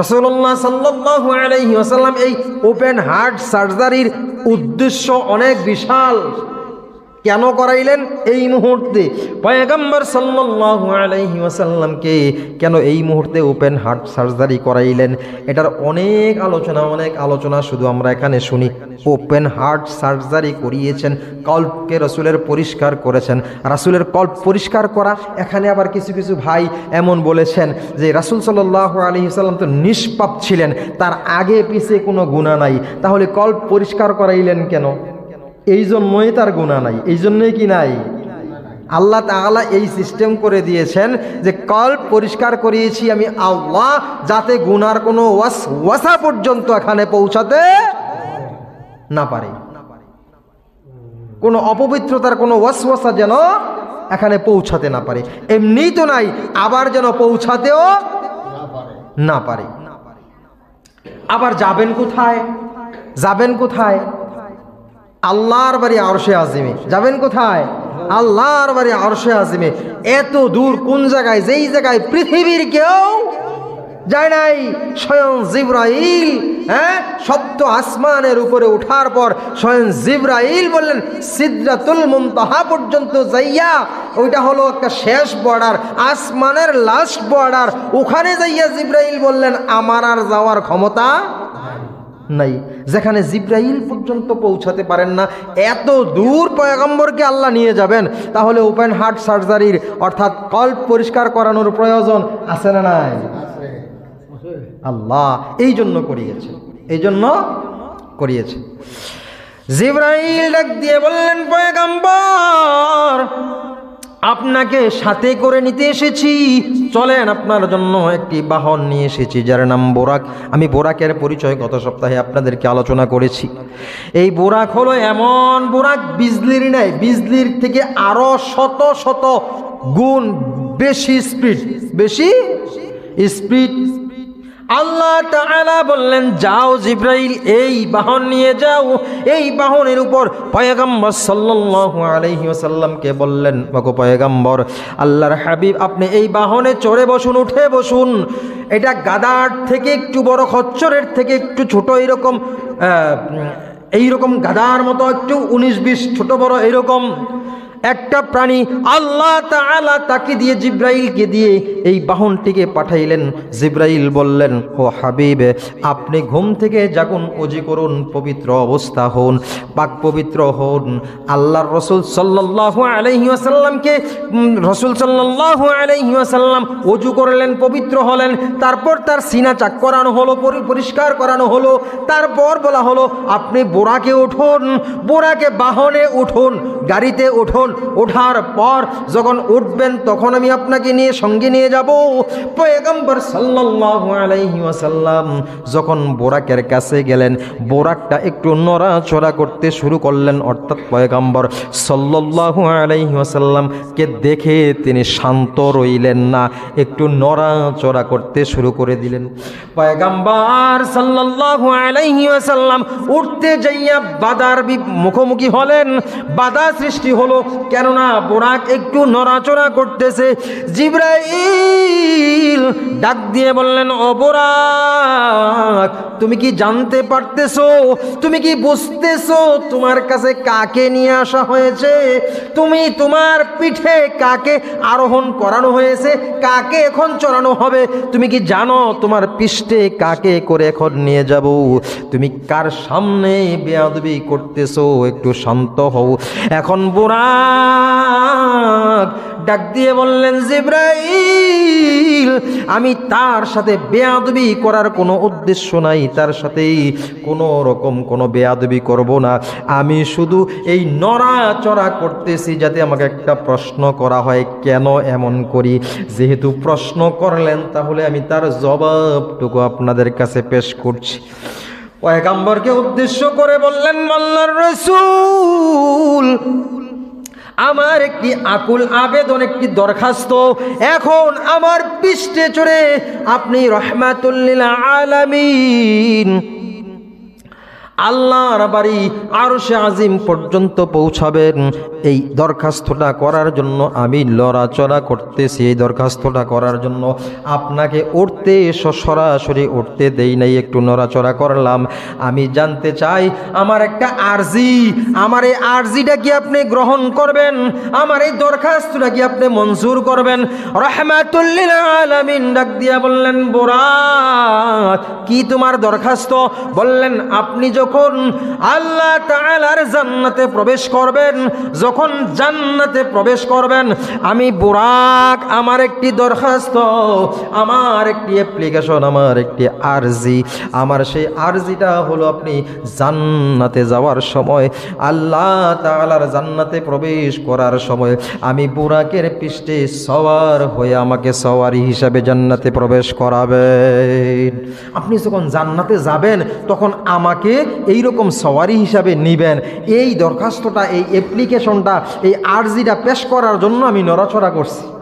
রসুল্লাহ সাল্লাহ আলহি আসাল্লাম এই ওপেন হার্ট সার্জারির উদ্দেশ্য অনেক বিশাল। কেন করাইলেন এই মুহূর্তে? পয়গম্বর সাল্লাল্লাহু আলাইহি ওয়াসাল্লামকে কেন এই মুহূর্তে ওপেন হার্ট সার্জারি করাইলেন? এটার অনেক আলোচনা অনেক আলোচনা শুধু আমরা এখানে শুনি। ওপেন হার্ট সার্জারি করিয়েছেন, কল্পকে রসুলের পরিষ্কার করেছেন। রাসুলের কল্প পরিষ্কার করা, এখানে আবার কিছু কিছু ভাই এমন বলেছেন যে রাসুল সাল্লাল্লাহু আলাইহি সাল্লাম তো নিষ্পাপ ছিলেন, তার আগে পিছে কোনো গুণা নাই। তাহলে কল্প পরিষ্কার করাইলেন কেন? এই জন্যই তার গুণা নাই এই জন্যই কি নাই? আল্লাহ তাআলা এই সিস্টেম করে দিয়েছেন যে কল্প পরিষ্কার করিয়েছি আমি আল্লাহ যাতে গুনার কোনো ওয়াস, ওয়াসা পর্যন্ত এখানে পৌঁছাতে না পারে। কোনো অপবিত্রতার কোনো ওয়াসওয়াসা যেন এখানে পৌঁছাতে না পারে। এমনিই তো নাই, আবার যেন পৌঁছাতেও না পারে। আবার যাবেন কোথায়? যাবেন কোথায়? আল্লাহর বাড়ি আরশে আজিমে। যাবেন কোথায়? আল্লাহর বাড়ি আরশে আজিমে। এত দূর কোন জায়গায়? যেই জায়গায় পৃথিবীর কেউ যায় নাই। স্বয়ং জিব্রাইল হ্যাঁ? সপ্ত আসমানের উপরে ওঠার পর স্বয়ং জিব্রাইল বললেন, সিদ্রাতুল মুনতাহা পর্যন্ত যাইয়া ওইটা হলো একটা শেষ বর্ডার, আসমানের লাস্ট বর্ডার। ওখানে যাইয়া জিব্রাইল বললেন, আমার আর যাওয়ার ক্ষমতা নাই। যেখানে জিব্রাইল পর্যন্ত পৌঁছাতে পারেন না, এত দূর পয়গম্বরকে আল্লাহ নিয়ে যাবেন, তাহলে ওপেন হার্ট সার্জারির অর্থাৎ কল্প পরিষ্কার করানোর প্রয়োজন আছে না নাই? আল্লাহ এই জন্য করিয়েছে, এই জন্য করিয়েছে। জিব্রাইল ডাক দিয়ে বললেন, পয়গম্বর আপনাকে সাথে করে নিতে এসেছি। চলেন, আপনার জন্য একটি বাহন নিয়ে এসেছি, যার নাম বোরাক। আমি বোরাকের পরিচয় গত সপ্তাহে আপনাদেরকে আলোচনা করেছি। এই বোরাক হলো এমন বোরাক, বিজলির নেয় বিজলির থেকে আরও শত শত গুণ বেশি স্পিড। বেশি স্পিড আল্লাহ তাআলা বললেন, যাও জিব্রাইল, এই বাহন নিয়ে যাও। এই বাহনের উপর পয়গম্বর সাল্লাল্লাহু আলাইহি ওয়াসাল্লামকে বললেন মগো পয়গম্বর, আল্লাহর হাবিব, আপনি এই বাহনে চড়ে বসুন, উঠে বসুন। এটা গাদার থেকে একটু বড়, খচ্চরের থেকে একটু ছোট, এরকম এইরকম গাদার মতো, একটু উনিশ বিশ ছোট বড়, এরকম। একটা প্রাণী আল্লাহ তাআলা তাকে দিয়ে জিব্রাইলকে দিয়ে এই বাহনটিকে পাঠাইলেন। জিব্রাইল বললেন ও হাবিব আপনি ঘুম থেকে জাগুন অজি করুন পবিত্র অবস্থা হন পাক পবিত্র হন। আল্লাহর রসুল ওয়াসাল্লামকে উম, রসুল সাল্লাল্লাহু আলাইহি ওয়াসাল্লাম অজু করলেন পবিত্র হলেন। তারপর তার সিনা চাক করানো হলো পরি- পরিষ্কার করানো হলো। তারপর বলা হলো আপনি বোরাকে উঠুন বোরাকে বাহনে উঠুন গাড়িতে উঠুন ওঠার পর যখন উঠবেন তখন আমি আপনাকে নিয়ে সঙ্গে নিয়ে যাব। পয়গম্বর সাল্লাল্লাহু আলাইহি ওয়াসাল্লাম যখন বোরাকের কাছে গেলেন, বোরাকটা একটু নড়াচড়া করতে শুরু করলেন, অর্থাৎ পয়গম্বর সাল্লাল্লাহু আলাইহি ওয়াসাল্লামকে দেখে তিনি শান্ত রইলেন না, একটু নড়াচড়া করতে শুরু করে দিলেন। পয়গম্বর সাল্লাল্লাহু আলাইহি ওয়াসাল্লাম উঠতে যাইয়া বাদার মুখোমুখি হলেন। বাধা সৃষ্টি হলো কেননা বোরাক একটু নড়াচড়া করতেছে। জিব্রাইল ডাক দিয়ে বললেন বোরাক, তুমি কি জানতে পারতেছো? তুমি কি বুঝতেছো তোমার কাছে কাকে নিয়ে আসা হয়েছে? তুমি তোমার পিঠে কাকে আরোহণ করানো হয়েছে? কাকে এখন চড়ানো হবে? তুমি কি জানো তোমার পৃষ্ঠে কাকে করে এখন নিয়ে যাব? তুমি কার সামনে বেয়াদবি করতেছো? একটু শান্ত হও। এখন বুড়াক ডাক দিয়ে বললেন, জিব্রাইল, আমি তার সাথে বেয়াদবি করার কোনো উদ্দেশ্য নাই, তার সাথেই কোনো রকম কোনো বেয়াদবি করব না। আমি শুধু এই নড়াচড়া করতেছি যাতে আমাকে একটা প্রশ্ন করা হয়, কেন এমন করি? যেহেতু প্রশ্ন করলেন, তাহলে আমি তার জবাবটুকু আপনাদের কাছে পেশ করছি। পয়গাম্বরকে উদ্দেশ্য করে বললেন মাল্লার রসুল আমার একটি আকুল আবেদন একটি দরখাস্ত। এখন আমার পৃষ্ঠে চড়ে আপনি রহমাতুল্লিল আলামিন আল্লাহর বাড়ি আরও সে আজিম পর্যন্ত পৌঁছাবেন। এই দরখাস্তটা করার জন্য আমি লড়াচড়া করতেছি। এই দরখাস্তটা করার জন্য আপনাকে উঠতে স- সরাসরি উঠতে দেই নাই, একটু নড়াচড়া করলাম। আমি জানতে চাই, আমার একটা আরজি, আমার এই আরজিটা কি আপনি গ্রহণ করবেন? আমার এই দরখাস্তটা কি আপনি মঞ্জুর করবেন? রহমাতুল্লিল আলামিন ডাক দিয়া বললেন বোরাক কি তোমার দরখাস্ত? বললেন, আপনি যখন আল্লাহ তাআলার জান্নাতে প্রবেশ করবেন, যখন জান্নাতে প্রবেশ করবেন, আমি বুরাক, আমার একটি দরখাস্ত, আমার একটি অ্যাপ্লিকেশন আমার একটি আরজি, আমার সেই আরজিটা হলো আপনি জান্নাতে যাওয়ার সময়, আল্লাহ তাআলার জান্নাতে প্রবেশ করার সময়, আমি বুরাকের পৃষ্ঠে সওয়ার হয়ে আমাকে সওয়ারি হিসাবে জান্নাতে প্রবেশ করাবেন। আপনি যখন জান্নাতে যাবেন, তখন আমাকে এই রকম সওয়ারি হিসাবে নিবেন। এই দরখাস্তটা, এই অ্যাপ্লিকেশনটা এই আর্জিটা পেশ করার জন্য আমি নড়াচড়া করছি।